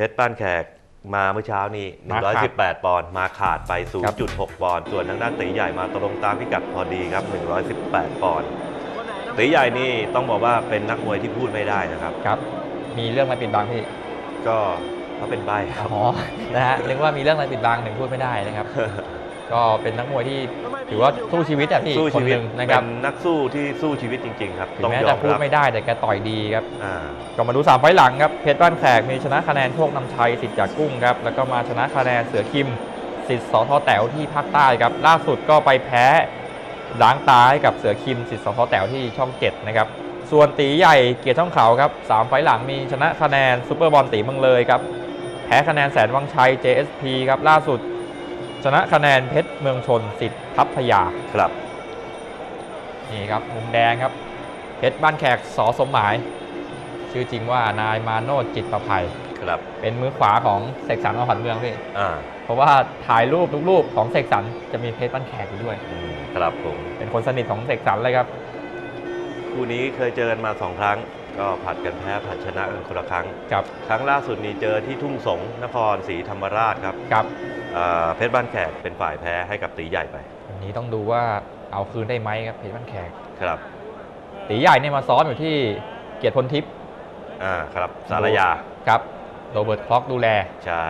เพชรบ้านแขกมาเมื่อเช้านี้มาขาด118 ปอนด์มาขาดไป 0.6 ปอนด์ส่วนทางด้านตีใหญ่มาตรงตามพิกัดพอดีครับ 118 ปอนด์ตีใหญ่นี่ต้องบอกว่าเป็นนักมวยที่พูดไม่ได้นะครับครับ มีเรื่องอะไรปิดบังพี่ ก็เขาเป็นใบครับอ๋อนะฮะนึกว่ามีเรื่องอะไรปิดบังถึงพูดไม่ได้นะครับ ก็เป็นนักมวยที่ถือว่าสู้ชีวิตอะพี่สู้คนชีวิหตนึ่งนะครับเป็นนักสู้ที่สู้ชีวิตจริง ๆ ครับถึงต้องแม้ยอจะมพูดรับไม่ได้แต่แกต่อยดีครับอ่าก็มาดู3ไฟล์หลังครับเพชรบ้านแขกมีชนะคะแนนโชคนำชัยสิทธิ์จากกุ้งครับแล้วก็มาชนะคะแนนเสือคิมสิทธิ์สอทอแต๋วที่ภาคใต้ครับล่าสุดก็ไปแพ้ล้างตาให้กับเสือคิมสิทธิ์สอทอแต๋วที่ช่องเจ็ดนะครับส่วนตีใหญ่เกียรติช่องเขาครับสามไฟล์หลังมีชนะคะแนนซูเปอร์บอลตีเมืองเลยครับแพ้คะแนนแสนวังชัย JSP ครับล่าสุด ชนะคะแนนเพชรเมืองชนสิทธิ์ทัพยาครับนี่ครับมุมแดงครับ เพชรบ้านแขกสอสมหมาย ชื่อจริงว่านายมาโนดจิตประภัยครับ เป็นมือขวาของเสกสรรอขวัญเมืองพี่อ่าเพราะว่าถ่ายรูปทุกรูปของเสกสรรจะมีเพชรบ้านแขกอยู่ด้วยอืมครับผมเป็นคนสนิทของเสกสรรเลยครับ คู่นี้เคยเจอกันมาสองครั้ง ก็ผัดกันแพ้ผัดชนะกันคนละครั้งกับ ครั้งล่าสุดนี้เจอที่ทุ่งสงศ์นครศรีธรรมราชครับกับอ่าเพชรบ้านแขกเป็นฝ่ายแพ้ให้กับตีใหญ่ไปวันนี้ต้องดูว่าเอาคืนได้ไหมครับเพชรบ้านแขก ครับตีใหญ่เนี่ยมาซ้อมอยู่ที่เกียรติพลทิพย์อ่าครับสารยาครับโรเบิร์ตคล็อกดูแล ใช่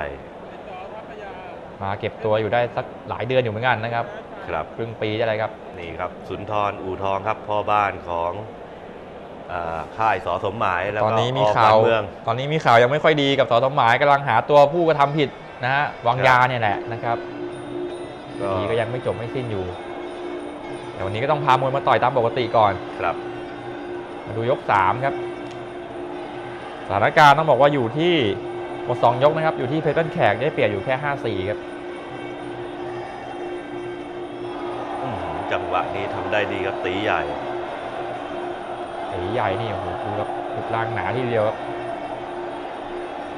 มาเก็บตัวอยู่ได้สักหลายเดือนอยู่เหมือนกันนะครับ ครับ ครึ่งปีได้เลยครับ นี่ครับสุนทรอู่ทองครับพ่อบ้านของอ่า ค่ายสอสมหมายแล้วตก็อนนี้มีอข่าวเมือง ตอนนี้มีข่าวยังไม่ค่อยดีกับสอสมหมายกำลังหาตัวผู้กระทำผิดนะฮะวางยาเนี่ยแหละนะครับก็นี้ก็ยังไม่จบไม่สิ้นอยู่ แต่วันนี้ก็ต้องพามวยมาต่อยตามปกติก่อน ครับ มาดูยก 3 ครับ สถานการณ์ต้องบอกว่าอยู่ที่หมด2ยกนะครับ อยู่ที่เพชรบ้านแขกได้เปรียบอยู่แค่ 5-4 ครับอื้อหือจังหวะนี้ทำได้ดีครับตีใหญ่ตี ใหญ่นี่โอ้โหดูครับรูปร่างหนาที่เดียวครับ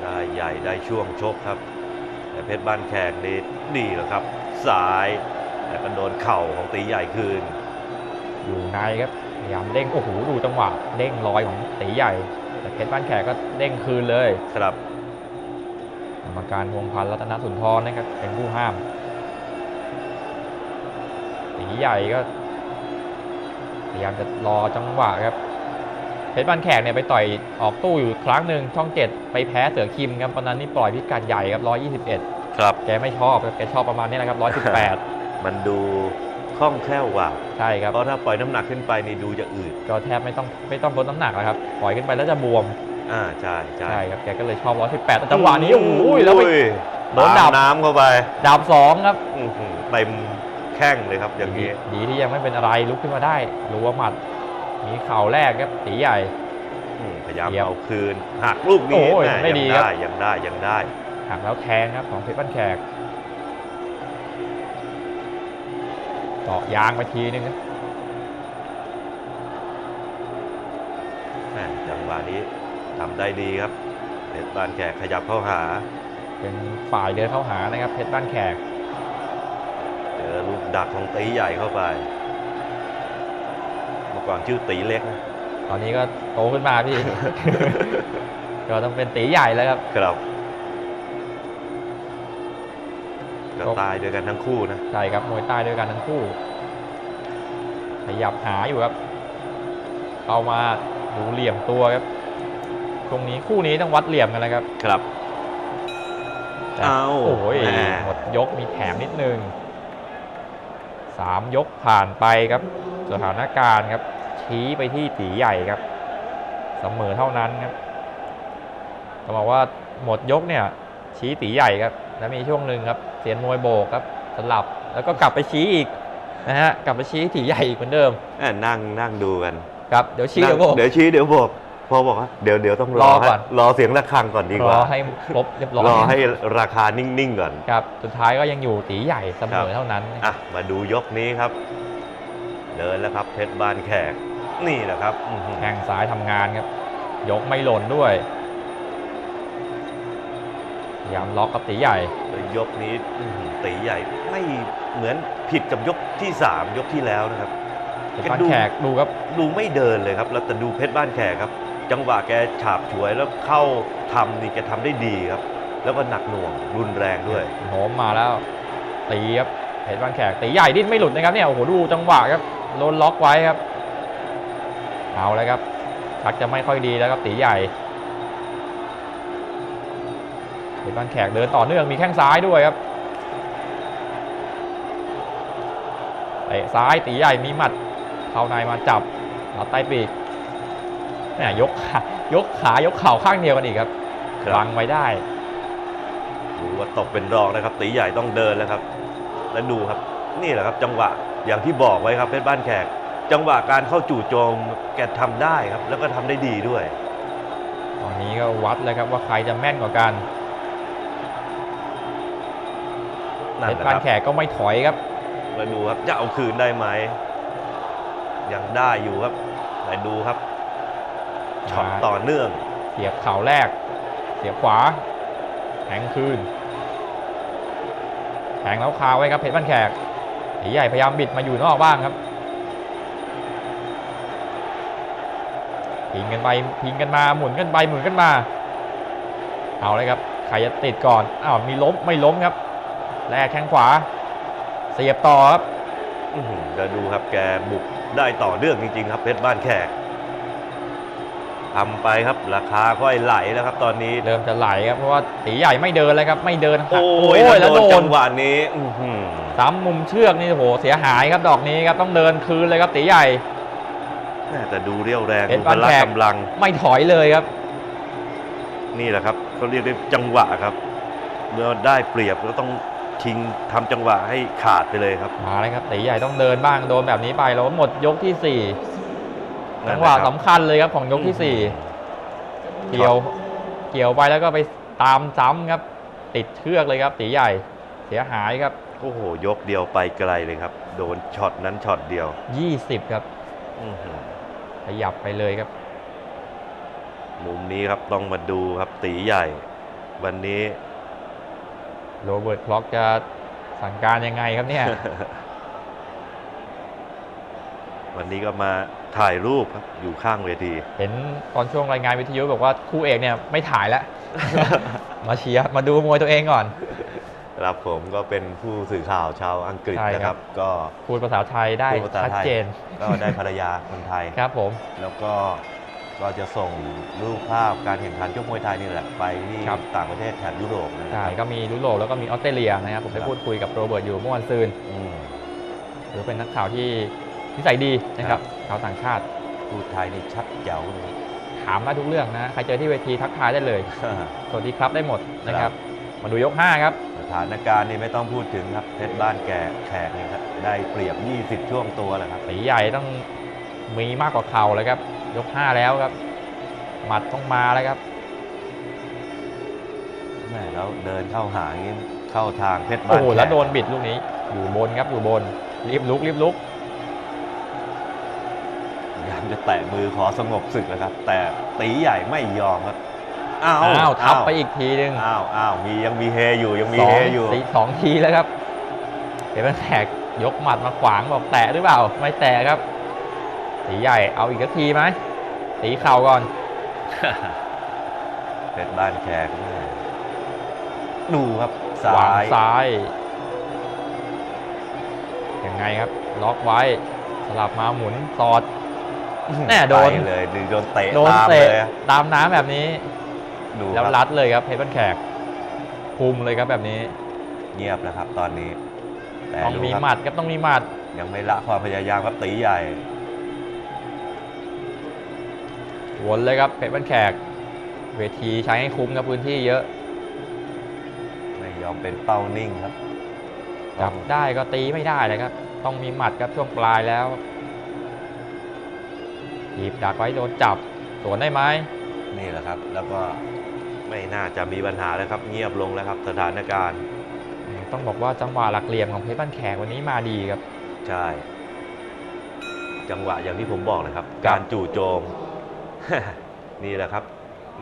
ได้ใหญ่ได้ช่วงชกครับ แต่เพชรบ้านแขกนี่นี่แหละครับซ้ายแต่ก็โดนเข่าของตีใหญ่คืน อยู่ในครับพยายามเด้งโอ้โหดูจังหวะเด้งลอยของตีใหญ่ แต่เพชรบ้านแขกก็เด้งคืนเลยครับกรรมการพงพันธ์รัตนสุนทรนะครับเป็นผู้ห้ามตีใหญ่ก็พยายามจะรอจังหวะครับ เพชรบ้านแขกเนี่ยไปต่อยออกตู้อยู่ครั้งหนึ่งช่องเจ็ดไปแพ้เสือคิมครับตอนนั้นนี่ปล่อยพิกัดใหญ่ครับ121ครับแกไม่ชอบครับแกชอบประมาณนี้แหละครับ118มันดูคล่องแคล่วกว่าใช่ครับเพราะถ้าปล่อยน้ำหนักขึ้นไปนี่ดูจะอืดก็แทบไม่ต้องไม่ต้องลดน้ำหนักแล้วครับปล่อยขึ้นไปแล้วจะบวมอ่าใช่ใช่ใช่ครับแกก็เลยชอบ118แต่จังหวะนี้โอ้โหแล้วไปอุ้ยโดนดับตามน้ำเข้าไปดาบสองครับอื้อหือเต็มแข้งเลยครับอย่างดีนี้ดีที่ยังไม่เป็นอะไรลุกขึ้นมาได้รู้ว่าหมัด มีเข่าแรกครับตีใหญ่อืมพยายามเดี๋ยวเอาคืนหักลูกนี้โอ้ยแม่ไม่ยังดีครับได้ยังได้ยังได้หักแล้วแทงครับของเพชรบ้านแขกเจาะยางไปทีนึงครับแม่จังหวะนี้ทำได้ดีครับเพชรบานแขกขยับเข้าหา เป็นฝ่ายเดินเข้าหานะครับเพชรบ้านแขก เจอลูกดักของตีใหญ่เข้าไปเมื่อ ก่อนชื่อตีเล็กนะตอนนี้ก็โตขึ้นมาพี่ ก็ต้องเป็นตีใหญ่แล้วครับ ครับก็ครับตายด้วยกันทั้งคู่นะ ใช่ครับมวยใต้ด้วยกันทั้งคู่ ขยับหาอยู่ครับ เอามาดูเหลี่ยมตัวครับ ตรงนี้คู่นี้ต้องวัดเหลี่ยมกันนะครับ ครับแต่เอาโอ้ยแหม่หมดยกมีแถมนิดนึงสามยกผ่านไปครับ สถานการณ์ครับ ชี้ไปที่ตีใหญ่ครับเสมอเท่านั้นครับต้องบอกว่าหมดยกเนี่ย ชี้ตีใหญ่ครับแล้วมีช่วงหนึ่งครับเสียนมวยโบกครับสลับแล้วก็กลับไปชี้อีกนะฮะกลับไปชี้ตีใหญ่อีกเหมือนเดิมแม่นั่งนั่งดูกันครับเดี๋ยวชี้นั่งเดี๋ยวโบกเดี๋ยวชี้เดี๋ยวโบกพอบอกว่าเดี๋ยวเดี๋ยวต้องรรออก่อนให้รอเสียงระฆังก่อนดีกรว่าอให้ครบเรียบร้อยรอให้ราคานิ่งๆก่อนครับสุดท้ายก็ยังอยู่ตีใหญ่เสมครัอบเท่านั้นอะมาดูยกนี้ครับ เดินแล้วครับเพชรบ้านแขก นี่แหละครับอื้อหือแข้งซ้ายทำงานครับ ยกไม่หล่นด้วยพยายามล็อกกับตีใหญ่แล้วยกนี้อื้อหือตีใหญ่ไม่เหมือนผิดกับยกที่ 3 ยกที่แล้วนะครับเพชรบ้านแขกดูครับดูไม่เดินเลยครับ แล้วแต่ดูเพชรบ้านแขกครับ จังหวะแกฉาบฉวยแล้วเข้าทำนี่แกทำได้ดีครับ แล้วก็หนักหน่วงรุนแรงด้วยโหมมาแล้วตีครับเพชรบางแขกตีใหญ่ดิ้นไม่หลุดนะครับเนี่ยโอ้โหดูจังหวะครับโดนล็อกไว้ครับ เอาแล้วครับชักจะไม่ค่อยดีแล้วครับตีใหญ่เพชรบางแขกเดินต่อเนื่องมีแข้งซ้ายด้วยครับเตะซ้ายตีใหญ่มีหมัดเข้าในมาจับลัดใต้ปีกเนี่ยยกขายกขายกเข่าข้างเดียวกันอีกครับครับบังไว้ได้ดูว่าตกเป็นรองนะครับ ตีใหญ่ต้องเดินแล้วครับ และดูครับ นี่แหละครับจังหวะอย่างที่บอกไว้ครับเพชรบ้านแขก จังหวะการเข้าจู่โจมแกทำได้ครับ แล้วก็ทำได้ดีด้วย ตอนนี้ก็วัดแล้วครับว่าใครจะแม่นกว่ากันนั่เพนชแหรละบ้านครับแขกก็ไม่ถอยครับมาดูครับจะเอาคืนได้ไหมยังได้อยู่ครับแต่ดูครับช็อตมาต่อเนื่อง เสียบเข่าแรก เสียบขวาแทงคืนแทงแล้วคาไว้ครับเพชรบ้านแขกตีใหญ่พยายามบิดมาอยู่นอกบ้างครับ พิงกันไปพิงกันมาหมุนกันไปหมุนกันมา เอาเลยครับใครจะติดก่อนอ้าวมีล้มไม่ล้มครับแลกแข้งขวา เสียบต่อครับอื้อหือจะดูครับแกบุกได้ต่อเนื่องจริงๆครับเพชรบ้านแขกทำไปครับราคาค่อยไหลแล้วครับตอนนี้เริ่มจะไหลครับเพราะว่าตีใหญ่ไม่เดินเลยครับ ไม่เดินหักโอ้ยแล้แล้ววโดโดนจันงหวะนี้อื้อหือซ้ำมุมเชือกนี่โอ้โหเสียหายครับดอกนี้ครับต้องเดินคืนเลยครับตีใหญ่ แม่แต่ดูเรี่ยวแรงเพชดูรพบ้านละแขกกำลัง ไม่ถอยเลยครับ นี่แหละครับเขาเรียกได้จังหวะครับ เมื่อได้เปรียบก็ต้องชิงทำจังหวะให้ขาดไปเลยครับมาเลยครับตีใหญ่ต้องเดินบ้างโดนแบบนี้ไปแล้วหมดยกที่สี่นั่จันงแหหละวะครับสำคัญเลยครับของยกที่สี่เกี่ยวเกี่ยวไปแล้วก็ไปตามซ้ำครับ ติดเชือกเลยครับตีใหญ่เสียหายครับ โอ้โห ยกเดียวไปไกลเลยครับ โดนช็อตนั้นช็อตเดียว 20 ครับ อื้อหือ ขยับไปเลยครับ มุมนี้ครับต้องมาดูครับตีใหญ่ วันนี้โรเบิร์ตคล็อกจะสั่งการยังไงครับเนี่ย วันนี้ก็มาถ่ายรูปครับอยู่ข้างเวที เห็นตอนช่วงรายงานวิทยุบอกว่าคู่เอกเนี่ยไม่ถ่ายแล้ว มาเชียร์มาดูมวยตัวเองก่อน ครับผมก็เป็นผู้สื่อข่าวชาวอังกฤษใช่นะคครัรับ บ ก็พูดภาษาไทยได้พูดภาษาชัดไทยเจนก็ได้ภรรยาคนไทย ครับผม แล้วก็ก็จะส่งรูปภาพการแข่งขันชกมวยไทยนี่แหละไปที่ครับ ต่างประเทศแถบยุโรปนะคใช่รับ ก็มียุโรปแล้วก็มีออสเตรเลียนะครับ ผมได้ครับ พูดคุยกับโรเบิร์ตอยู่เมื่อวันซืนอืม หรือเป็นนักข่าวที่นิสัยดีนะครับชาวต่างชาติพูดไทยนี่ชัดแจ๋วเลย ถามได้ทุกเรื่องนะ ใครเจอที่เวทีทักทายได้เลย สวัสดีครับได้หมดนะคครัรับบ มาดูยก 5 ครับสถานการณ์นี่ไม่ต้องพูดถึงครับเพชรบ้านแก่แขกนี่ครับได้เปรียบ 20 ช่วงตัวแล้วครับตีใหญ่ต้องมีมากกว่าเข่าเลยครับ ยก 5 แล้วครับ หมัดต้องมาแล้วครับแม่แล้วเดินเข้าหาอย่างนี้เข้าทางเพชรโอ้บ้านโหแขกแล้วโดนบิดลูกนี้ อยู่บนครับอยู่บนรีบลุกรีบลุกพยายามจะแตะมือขอสงบศึกแล้วครับ แต่ตีใหญ่ไม่ยอมครับ อ้าวอ้าวทับไปอีกทีหนึงอ้าวอ้าวมียังมีเฮอยู่ยังมีสอเฮงอยู่สีสองทีแล้วครับเห็นไหมแขกยกหมัดมาขวางบอกแตะหรือเปล่า ไม่แตะครับตีใหญ่เอาอีกสักทีไหมตีเข่าก่อนเพชรบ้านแขกแม่ดูครับวาซ้างยซ้ายยังไงครับ ล็อกไว้สลับมาหมุนสอดแน่โดนไปเลยดึงโดนเตะโดนตามเตะเลยตามน้ำแบบนี้ ดูแล้วครับรัดเลยครับเพชรบ้านแขกคุมเลยครับแบบนี้ เงียบแล้วครับตอนนี้แต่ต้องดูมีครับหมัดครับต้องมีหมัด ยังไม่ละความพยายามครับตีใหญ่วนเลยครับเพชรบ้านแขก เวทีใช้ให้คุ้มครับพื้นที่เยอะ ไม่ยอมเป็นเป้านิ่งครับจับได้ก็ตีไม่ได้เลยครับ ต้องมีหมัดครับช่วงปลายแล้วหยิบดักไว้โดนจับสวนได้ไหมนี่แหละครับ แล้วก็ ไม่น่าจะมีปัญหาแล้วครับ เงียบลงแล้วครับสถานการณ์อืมต้องบอกว่าจังหวะหลักเหลี่ยมของเพชรบ้านแขกวันนี้มาดีครับ ใช่ จังหวะอย่างที่ผมบอกนะครับครับ การจู่โจม นี่แหละครับ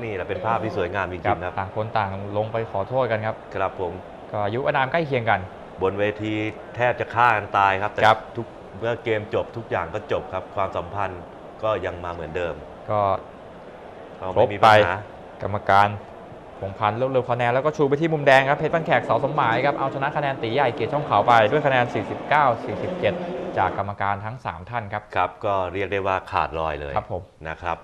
นี่แหละเป็นภาพที่สวยงามจริงๆครับต่างคนต่างลงไปขอโทษกันครับ ครับผมก็อายุอานามใกล้เคียงกัน บนเวทีแทบจะฆ่ากันตายครับแต่ครับทุกเมื่อเกมจบทุกอย่างก็จบครับ ความสัมพันธ์ก็ยังมาเหมือนเดิม ก็เราครไม่บมีไปปัญหากรรมการ พงพันธ์รวบรวมคะแนนแล้วก็ชูไปที่มุมแดงครับเพชรบ้านแขกเสาสมหมายครับเอาชนะคะแนนตีใหญ่เกียรติช่องเขาไปด้วยคะแนน 49-47 จากกรรมการทั้ง 3 ท่านครับ ครับ ก็เรียกได้ว่าขาดลอยเลยครับผม นะครับ